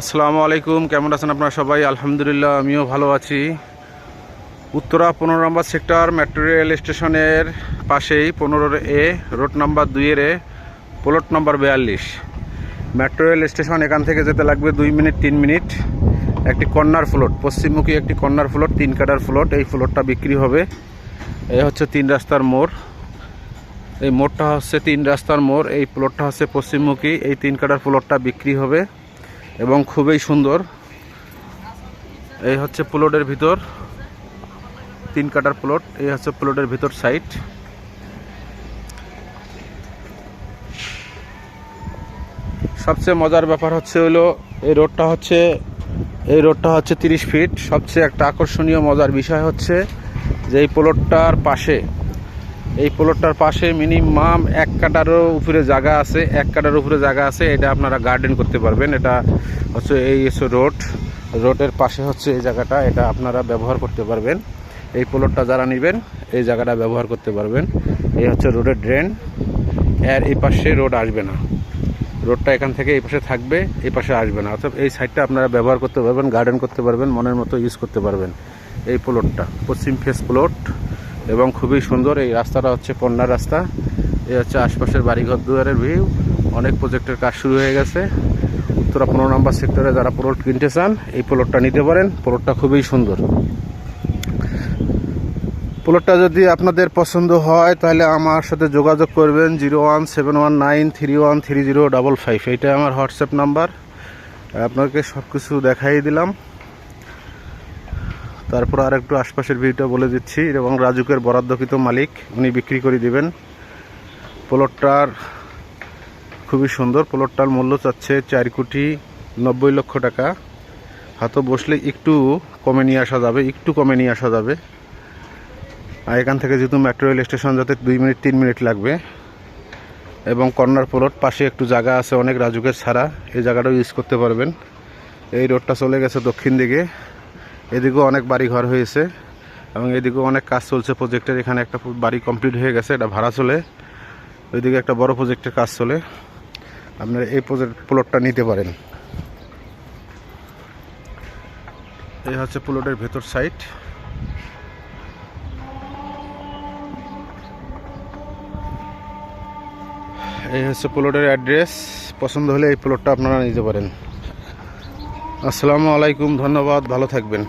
আসসালামু আলাইকুম, কেমন আছেন আপনারা সবাই? আলহামদুলিল্লাহ, আমিও ভালো আছি। উত্তরা পনেরো নম্বর সেক্টর মেট্রো রেল স্টেশনের পাশেই পনেরো এ রোড নাম্বার দুইয়ের এ প্লট নাম্বার বিয়াল্লিশ। মেট্রো রেল স্টেশন এখান থেকে যেতে লাগবে দুই মিনিট, তিন মিনিট। একটি কর্নার ফ্লোট পশ্চিমমুখী একটি কর্নার ফ্লোট তিন কাটার ফ্লোট এই ফ্লোটটা বিক্রি হবে। এই হচ্ছে তিন রাস্তার মোড়। এই মোড়টা হচ্ছে তিন রাস্তার মোড়, এই প্লটটা হচ্ছে পশ্চিমমুখী, এই তিন কাটার প্লটটা বিক্রি হবে। এবং খুবই সুন্দর। এই হচ্ছে প্লটের ভিতর। তিন কাটার প্লট, এই হচ্ছে প্লটের ভিতর সাইড। সবচেয়ে মজার ব্যাপার হচ্ছে হলো, এই রোডটা হচ্ছে, এই রোডটা হচ্ছে তিরিশ ফিট। সবচেয়ে একটা আকর্ষণীয় মজার বিষয় হচ্ছে যে এই প্লটটার পাশে এই প্লটটার পাশে মিনিমাম এক কাটারও উপরে জায়গা আছে, এক কাটার উপরে জায়গা আছে, এটা আপনারা গার্ডেন করতে পারবেন। এটা হচ্ছে এই হচ্ছে রোড রোডের পাশে হচ্ছে এই জায়গাটা, এটা আপনারা ব্যবহার করতে পারবেন। এই প্লটটা যারা নেবেন, এই জায়গাটা ব্যবহার করতে পারবেন। এই হচ্ছে রোডের ড্রেন এর এই পাশে রোড আসবে না। রোডটা এখান থেকে এই পাশে থাকবে, এই পাশে আসবে না। অর্থাৎ এই সাইডটা আপনারা ব্যবহার করতে পারবেন গার্ডেন করতে পারবেন, মনের মতো ইউজ করতে পারবেন। এই প্লটটা পশ্চিম ফেস প্লট এবং খুবই সুন্দর এই রাস্তাটা হচ্ছে পন্না রাস্তা। এই হচ্ছে আশপাশের বাড়িঘর দুয়ারের ভিউ। অনেক প্রজেক্টের কাজ শুরু হয়ে গেছে। উত্তরা পনেরো নম্বর সেক্টরে যারা প্লট কিনতে চান, এই প্লটটা নিতে পারেন। প্লটটা খুবই সুন্দর। প্লটটা যদি আপনাদের পছন্দ হয়, তাহলে আমার সাথে যোগাযোগ করবেন zero one seven one nine three one three zero double five. এইটা আমার হোয়াটসঅ্যাপ নাম্বার। আপনাকে সব কিছু দেখাই দিলাম। তারপর আর একটু আশপাশের ভিউটা বলে দিচ্ছি। এবং রাজুকের বরাদ্দকৃত মালিক, উনি বিক্রি করে দিবেন। প্লটটার খুবই সুন্দর। প্লটটার মূল্য চাচ্ছে চার কোটি নব্বই লক্ষ টাকা। হাতে বসলে একটু কমে নিয়ে আসা যাবে, একটু কমে নিয়ে আসা যাবে। আর এখান থেকে যেহেতু মেট্রো রেল স্টেশন যাতে দুই মিনিট, তিন মিনিট লাগবে। এবং কর্নার প্লট পাশে একটু জায়গা আছে অনেক রাজুকের ছাড়া। এই জায়গাটাও ইউজ করতে পারবেন। এই রোডটা চলে গেছে দক্ষিণ দিকে। এদিকেও অনেক বাড়ি ঘর হয়েছে এবং এদিকেও অনেক কাজ চলছে। প্রজেক্টের এখানে একটা বাড়ি কমপ্লিট হয়ে গেছে, এটা ভাড়া চলে। ওইদিকে একটা বড় প্রজেক্টের কাজ চলে। আপনারা এই প্রজেক্ট প্লটটা নিতে পারেন। এই হচ্ছে প্লটের ভেতর সাইড এই হচ্ছে প্লটের অ্যাড্রেস পছন্দ হলে এই প্লটটা আপনারা নিতে পারেন। আসসালামু আলাইকুম ধন্যবাদ ভালো থাকবেন।